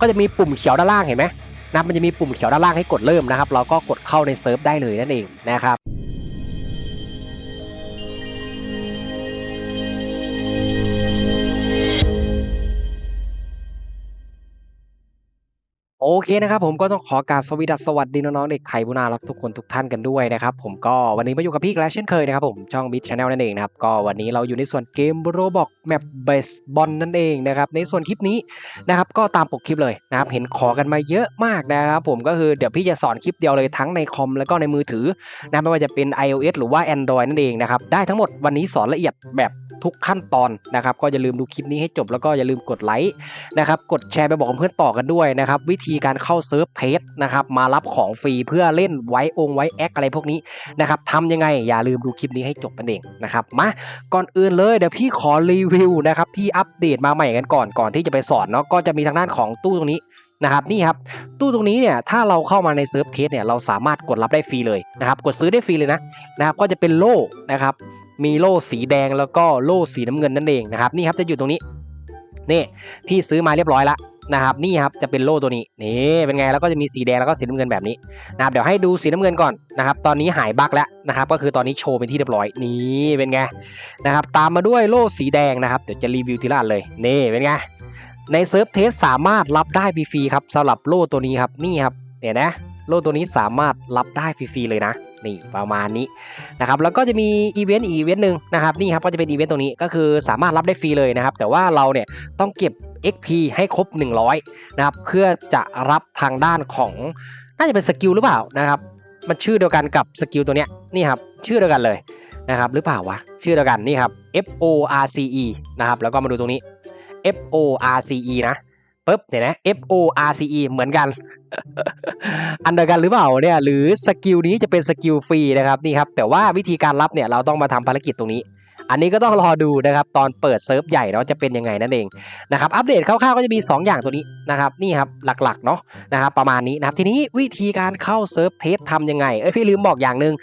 ก็จะมีปุ่มเขียวด้านล่างเห็นไหมนับมันจะมีปุ่มเขียวด้านล่างให้กดเริ่มนะครับ เราก็กดเข้าในเซิร์ฟได้เลยนั่นเองนะครับ โอเคนะครับผมก็ต้องขอกราบสวีดัสสวัสดีน้องๆเด็กไทยผู้น่ารักทุกคนทุกท่านกันด้วยนะครับผมก็วันนี้มาอยู่กับพี่อีกแล้วเช่นเคยนะครับผมช่องบิทชาแนลนั่นเองนะครับก็วันนี้เราอยู่ในส่วนเกมโรบอกแมปเบสบอลนั่นเองนะครับในส่วนคลิปนี้นะครับก็ตามปกคลิปเลยนะครับเห็นขอกันมาเยอะมากนะครับผมก็คือเดี๋ยวพี่จะสอนคลิปเดียวเลยทั้งในคอมแล้วก็ในมือถือนะไม่ว่าจะเป็น iOS หรือว่า Android นั่นเองนะครับได้ทั้งหมดวันนี้สอนละเอียดแบบ ทุกขั้นตอนนะครับก็อย่าลืมดูคลิปนี้ให้จบแล้วก็อย่าลืมกดไลค์นะครับกดแชร์ไปบอกเพื่อนต่อกันด้วยนะครับวิธีการเข้าเซิร์ฟเทสนะครับมารับของฟรีเพื่อเล่นไว้องไว้แอคอะไรพวกนี้นะครับทำยังไงอย่าลืมดูคลิปนี้ให้จบกันเองนะครับมาก่อนอื่นเลยเดี๋ยวพี่ขอรีวิวนะครับที่อัปเดตมาใหม่กันก่อนก่อนที่จะไปสอนเนาะก็จะมีทางด้านของตู้ตรงนี้นะครับนี่ครับตู้ตรงนี้เนี่ยถ้าเราเข้ามาในเซิร์ฟเทสเนี่ยเราสามารถกดรับได้ฟรีเลยนะครับกดซื้อได้ฟรีเลยนะนะครับก็จะเป็นโล่นะครับ มีโล่สีแดงแล้วก็โล่สีน้ำเงินนั่นเองนะครับนี่ครับจะอยู่ตรงนี้นี่พี่ซื้อมาเรียบร้อยแล้วนะครับนี่ครับจะเป็นโล่ตัวนี้นี่เป็นไงแล้วก็จะมีสีแดงแล้วก็สีน้ำเงินแบบนี้นะครับเดี๋ยวให้ดูสีน้ำเงินก่อนนะครับตอนนี้หายบั๊กแล้วนะครับก็คือตอนนี้โชว์เป็นที่เรียบร้อยนี่เป็นไงนะครับตามมาด้วยโล่สีแดงนะครับเดี๋ยวจะรีวิวทีละอันเลยนี่เป็นไงในเซิร์ฟเทสสามารถรับได้ฟรีๆครับสำหรับโล่ตัวนี้ครับนี่ครับเนี่ยนะ โล่ตัวนี้สามารถรับได้ฟรีๆเลยนะนี่ประมาณนี้นะครับแล้วก็จะมีอีเวนต์อีเวนต์หนึ่งนะครับนี่ครับก็จะเป็นอีเวนต์ตรงนี้ก็คือสามารถรับได้ฟรีเลยนะครับ แต่ว่าเราเนี่ยต้องเก็บ XP ให้ครบ 100นะครับเพื่อจะรับทางด้านของน่าจะเป็นสกิลหรือเปล่านะครับ มันชื่อเดียวกันกับสกิลตัวเนี้ยนี่ครับชื่อเดียวกันเลยนะครับหรือเปล่าวะชื่อเดียวกันนี่ครับ F O R C E นะครับแล้วก็มาดูตรงนี้ F O R C E นะ ปึ๊บเนี่ยนะ F O R C E เหมือนกัน อันเดียวกันหรือเปล่าเนี่ยหรือสกิลนี้จะเป็นสกิลฟรีนะครับนี่ครับแต่ว่าวิธีการรับเนี่ยเราต้องมาทำภารกิจตรงนี้ อันนี้ก็ต้องรอดูนะครับตอนเปิดเซิร์ฟใหญ่เนาะจะเป็นยังไงนั่นเองนะครับอัปเดตคร่าวๆก็จะมี 2 อย่างตัวนี้นะครับนี่ครับหลักๆเนาะนะครับประมาณนี้นะครับทีนี้วิธีการเข้าเซิร์ฟเทสทำยังไงเอ้ยพี่ลืมบอกอย่างหนึ่ง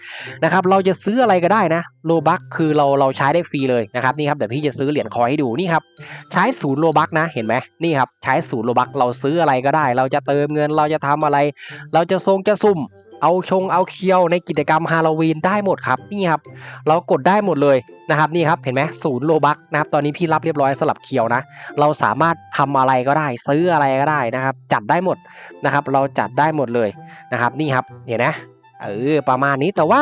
นะครับเราจะซื้ออะไรก็ได้นะโลบักคือเราเราใช้ได้ฟรีเลยนะครับนี่ครับเดี๋ยวพี่จะซื้อเหรียญคอยให้ดูนี่ครับใช้ศูนย์โลบักนะเห็นไหมนี่ครับใช้ศูนย์โลบักเราซื้ออะไรก็ได้ เราจะเติมเงินเราจะทำอะไร เราจะทรงจะซุ่ม เอาชงเอาเคียวในกิจกรรมฮาโลวีนได้หมดครับนี่ครับ เรากดได้หมดเลยนะครับนี่ครับเห็นไหมศูนย์โลบักนะครับตอนนี้พี่รับเรียบร้อยสลับเคียวนะ เราสามารถทำอะไรก็ได้ ซื้ออะไรก็ได้นะครับ จัดได้หมดนะครับ เราจัดได้หมดเลยนะครับนี่ครับเห็นนะเออประมาณนี้แต่ว่า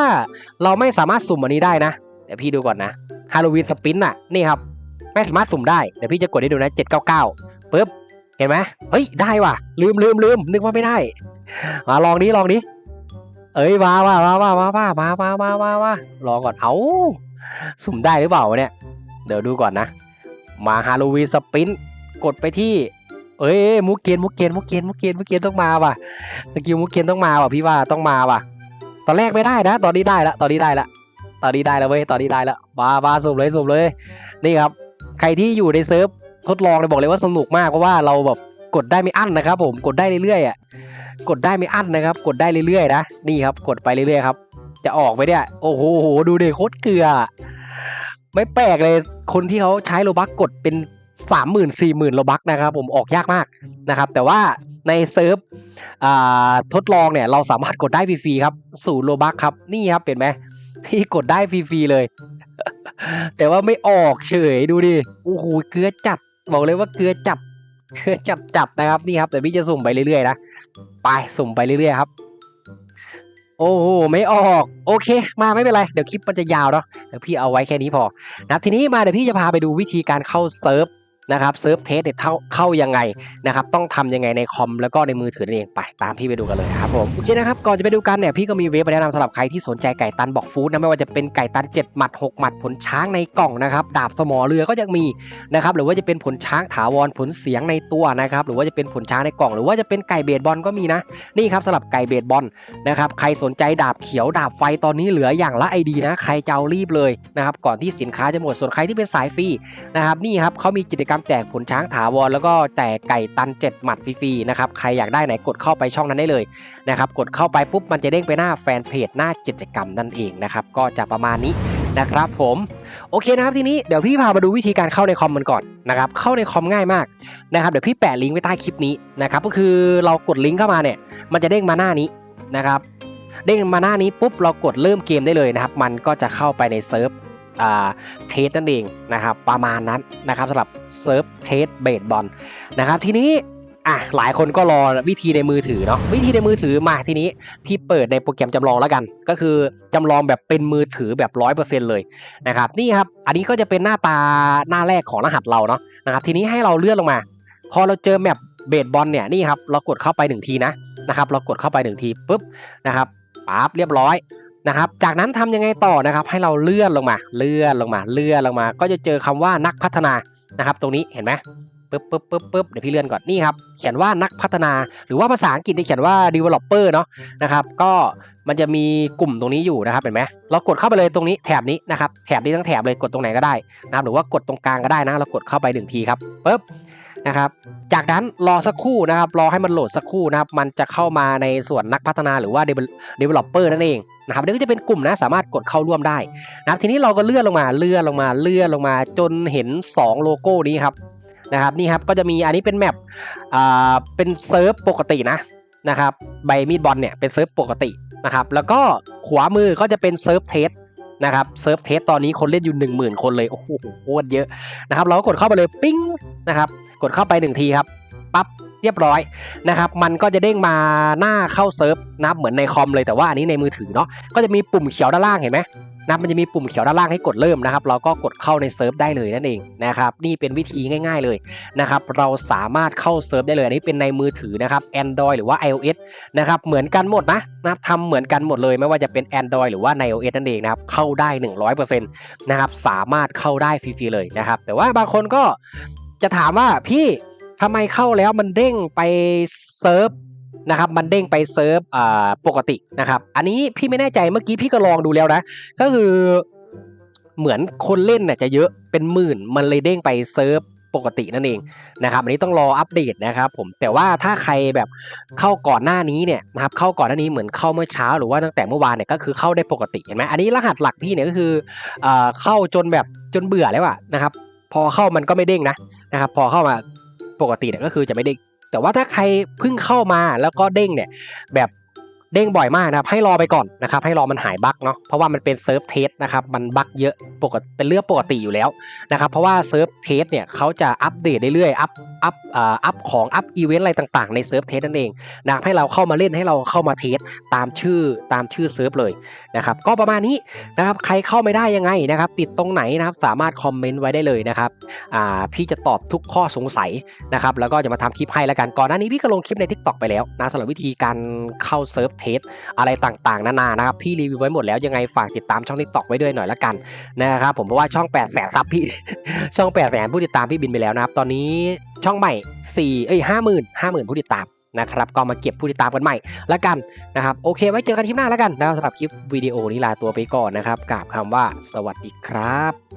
เราไม่สามารถสุ่มอันนี้ได้นะเดี๋ยวพี่ดูก่อนนะฮาโลวีนสปินน่ะนี่ครับไม่สามารถสุ่มได้เดี๋ยวพี่จะกดให้ดูนะ799ปึ๊บเห็นไหมเฮ้ยได้ว่ะลืมลืมลืมนึกว่าไม่ได้มาลองนี้ลองนี้ เอ้ยมาว่ามาว่ามาว่ามามามามามาลองก่อนเอาสุ่มได้หรือเปล่าเนี่ย เดี๋ยวดูก่อนนะ มาฮาโลวีนสปินกดไปที่ เอ้ยมุกเกนมุกเกนมุกเกนมุกเกนมุกเกนต้องมาว่ะสกิลมุกเกนต้องมาว่ะพี่ว่าต้องมาว่ะ ตอนแรกไม่ได้นะ ตอนนี้ได้ละตอนนี้ได้ละตอนนี้ได้แล้วเว้ยตอนนี้ได้ละมามาสุ่มเลยสุ่มเลย นี่ครับ ใครที่อยู่ในเซิร์ฟทดลองเลยบอกเลยว่าสนุกมากเพราะว่าเราแบบ กดได้ไม่อั้นนะครับ ผมกดได้เรื่อยๆอะกดได้ไม่อั้นนะครับ กดได้เรื่อยๆนะนี่ครับ กดไปเรื่อยๆครับ จะออกไปเนี่ยโอ้โหดูดิโคตรเกลือ ไม่แปลกเลยคนที่เขาใช้โลบักกดเป็นสามหมื่นสี่หมื่นโลบักนะครับ ผมออกยากมากนะครับ แต่ว่าในเซิร์ฟทดลองเนี่ยเราสามารถกดได้ฟรีๆครับสู่โลบักครับนี่ครับเห็นไหมพี่กดได้ฟรีๆเลย แต่ว่าไม่ออกเฉยดูดิโอ้โหเกลือจัดบอกเลยว่าเกลือจัด คือจับจับนะครับนี่ครับเดี๋ยวพี่จะสุ่มไปเรื่อยๆนะไปสุ่มไปเรื่อยๆครับ โอ้โหไม่ออก โอเค มาไม่เป็นไรเดี๋ยวคลิปมันจะยาวเนาะเดี๋ยวพี่เอาไว้แค่นี้พอนะทีนี้มาเดี๋ยวพี่จะพาไปดูวิธีการเข้าเซิร์ฟ นะครับเซิร์ฟเทสเนี่ยเข้าเข้ายังไงนะครับต้องทำยังไงในคอมแล้วก็ในมือถือนั่นเองไปตามพี่ไปดูกันเลยครับผมโอเคนะครับก่อนจะไปดูกันเนี่ยพี่ก็มีเว็บมาแนะนำสำหรับใครที่สนใจไก่ตันบอกฟู้ดนะไม่ว่าจะเป็นไก่ตัน7หมัด6หมัดผลช้างในกล่องนะครับดาบสมอเรือก็ยังมีนะครับหรือว่าจะเป็นผลช้างถาวรผลเสียงในตัวนะครับหรือว่าจะเป็นผลช้างในกล่อง หรือว่าจะเป็นไก่เบสบอลก็มีนะนี่ครับสำหรับไก่เบสบอลนะครับใครสนใจดาบเขียวดาบไฟตอนนี้เหลืออย่างละไอดีนะใครจะเอารีบเลยนะครับก่อนที่สินค้าจะหมดส่วนใครที่เป็นสายฟรีนะครับนี่ครับเขามีกิจกรรมแจกผลช้างถาวรแล้วก็แจกไก่ตัน 7 หมัดฟรีๆนะครับใครอยากได้ไหนกดเข้าไปช่องนั้นได้เลยนะครับกดเข้าไปปุ๊บมันจะเด้งไปหน้าแฟนเพจหน้ากิจกรรมนั่นเองนะครับก็จะประมาณนี้นะครับผมโอเคนะครับทีนี้เดี๋ยวพี่พามาดูวิธีการเข้าในคอมมันก่อนนะครับเข้าในคอมง่ายมากนะครับเดี๋ยวพี่แปะลิงก์ไว้ใต้คลิปนี้นะครับก็คือเรากดลิงก์เข้ามาเนี่ยมันจะเด้งมาหน้านี้นะครับเด้งมาหน้านี้ปุ๊บเรากดเริ่มเกมได้เลยนะครับมันก็จะเข้าไปในเซิร์ฟ เทสนั่นเองนะครับประมาณนั้นนะครับสำหรับเซิร์ฟเทสเบสบอลนะครับทีนี้อะหลายคนก็รอวิธีในมือถือเนาะวิธีในมือถือมาทีนี้พี่เปิดในโปรแกรมจำลองแล้วกัน ก็คือจำลองแบบเป็นมือถือแบบร้อยเปอร์เซ็นต์เลยนะครับนี่ครับอันนี้ก็จะเป็นหน้าตาหน้าแรกของรหัสเราเนาะนะครับทีนี้ให้เราเลื่อนลงมา พอเราเจอแมปเบสบอลเนี่ยนี่ครับเรากดเข้าไปหนึ่งทีนะนะครับเรากดเข้าไปหนึ่งทีปุ๊บนะครับปั๊บเรียบร้อย นะครับ จากนั้นทำยังไงต่อนะครับ ให้เราเลื่อนลงมา เลื่อนลงมา เลื่อนลงมา ก็จะเจอคำว่านักพัฒนานะครับ ตรงนี้เห็นไหมปึ๊บปึ๊บปึ๊บปึ๊บเดี๋ยวพี่เลื่อนก่อนนี่ครับ เขียนว่านักพัฒนา หรือว่าภาษาอังกฤษที่เขียนว่า developer เนาะนะครับ ก็มันจะมีกลุ่มตรงนี้อยู่นะครับเห็นไหมเรากดเข้าไปเลยตรงนี้แถบนี้นะครับแถบนี้ทั้งแถบเลยกดตรงไหนก็ได้นะครับหรือว่ากดตรงกลางก็ได้นะ เรากดเข้าไปหนึ่งทีครับปึ๊บ นะครับ จากนั้นรอสักครู่นะครับ รอให้มันโหลดสักครู่นะครับ มันจะเข้ามาในส่วนนักพัฒนาหรือว่า developer นั่นเองนะครับนี่ก็จะเป็นกลุ่มนะสามารถกดเข้าร่วมได้นะครับทีนี้เราก็เลื่อนลงมาเลื่อนลงมาเลื่อนลงมาจนเห็น 2 โลโก้นี้ครับนะครับนี่ครับก็จะมีอันนี้เป็นแมปอ่าเป็นเซิร์ฟปกตินะนะครับใบมีดบอลเนี่ยเป็นเซิร์ฟปกตินะครับแล้วก็ขวามือก็จะเป็นเซิร์ฟเทสนะครับเซิร์ฟเทสตอนนี้คนเล่นอยู่ 1 0,000 คนเลย โอ้โหโคตรเยอะนะครับเราก็กดเข้าไปเลยปิ้งนะครับ กดเข้าไปหนึ่งทีครับปั๊บเรียบร้อยนะครับ มันก็จะเด้งมาหน้าเข้าเซิร์ฟนะครับเหมือนในคอมเลยแต่ว่าอันนี้ในมือถือเนาะก็จะมีปุ่มเขียวด้านล่างเห็นไหมนับมันจะมีปุ่มเขียวด้านล่างให้กดเริ่มนะครับ เราก็กดเข้าในเซิร์ฟได้เลยนั่นเองนะครับนี่เป็นวิธีง่าย ๆเลยนะครับเราสามารถเข้าเซิร์ฟได้เลยอันนี้เป็นในมือถือนะครับ Android หรือว่า iOS นะครับเหมือนกันหมดนะนะครับทำเหมือนกันหมดเลยไม่ว่าจะเป็น Android หรือว่าใน iOS นั่นเองนะครับเข้าได้ 100%นะครับสามารถเข้าได้ฟรีๆเลยนะครับแต่ว่าบางคนก็ จะถามว่าพี่ทำไมเข้าแล้วมันเด้งไปเซิร์ฟนะครับมันเด้งไปเซิร์ฟอ่าปกตินะครับ อันนี้พี่ไม่แน่ใจเมื่อกี้พี่ก็ลองดูแล้วนะ ก็คือเหมือนคนเล่นน่ะจะเยอะเป็นหมื่นมันเลยเด้งไปเซิร์ฟปกตินั่นเองนะครับอันนี้ต้องรออัปเดตนะครับผมแต่ว่าถ้าใครแบบเข้าก่อนหน้านี้เนี่ยนะครับเข้าก่อนหน้านี้เหมือนเข้าเมื่อเช้า หรือว่าตั้งแต่เมื่อวานเนี่ยก็คือเข้าได้ปกติเห็นไหมอันนี้รหัสหลักพี่เนี่ยก็คือเอ่อเข้าจนแบบจนเบื่อแล้วอะนะครับ พอเข้ามันก็ไม่เด้งนะนะครับ พอเข้ามาปกติเนี่ยก็คือจะไม่เด้งแต่ว่าถ้าใครเพิ่งเข้ามาแล้วก็เด้งเนี่ยแบบ เด้งบ่อยมากนะครับ ให้รอไปก่อนนะครับ ให้รอมันหายบั๊กเนาะ เพราะว่ามันเป็นเซิร์ฟเทสนะครับ มันบั๊กเยอะ ปกติเป็นเรื่องปกติอยู่แล้วนะครับ เพราะว่าเซิร์ฟเทสเนี่ยเขาจะอัปเดตเรื่อยๆ อัพ อัพอัพของ อัพอีเวนต์อะไรต่างๆ ในเซิร์ฟเทสนั่นเองนะให้เราเข้ามาเล่น ให้เราเข้ามาเทสตามชื่อ ตามชื่อเซิร์ฟเลยนะครับ ก็ประมาณนี้นะครับ ใครเข้าไม่ได้ยังไงนะครับ ติดตรงไหนนะครับ สามารถคอมเมนต์ไว้ได้เลยนะครับ อ่า พี่จะตอบทุกข้อสงสัยนะครับ แล้วก็จะมาทำคลิปให้แล้วกัน ก่อนหน้านี้พี่ก็ลงคลิปใน TikTok ไปแล้วนะสำหรับวิธีการเข้าเซิร์ฟเทสอะไรต่างๆ นานานะครับพี่รีวิวไว้หมดแล้วยังไงฝากติดตามช่อง TikTok ไว้ด้วยหน่อยละกันนะครับผมเพราะว่าช่อง8แสนซับพี่ช่อง8แสนผู้ติดตามพี่บินไปแล้วนะครับตอนนี้ช่องใหม่4เอ้ยห้าหมื่นห้าหมื่นผู้ติดตามนะครับก็มาเก็บผู้ติดตามกันใหม่ละกันนะครับโอเคไว้เจอกันคลิปหน้าแล้วกันนะครับสำหรับคลิปวิดีโอนี้ลาตัวไปก่อนนะครับกราบคำว่าสวัสดีครับ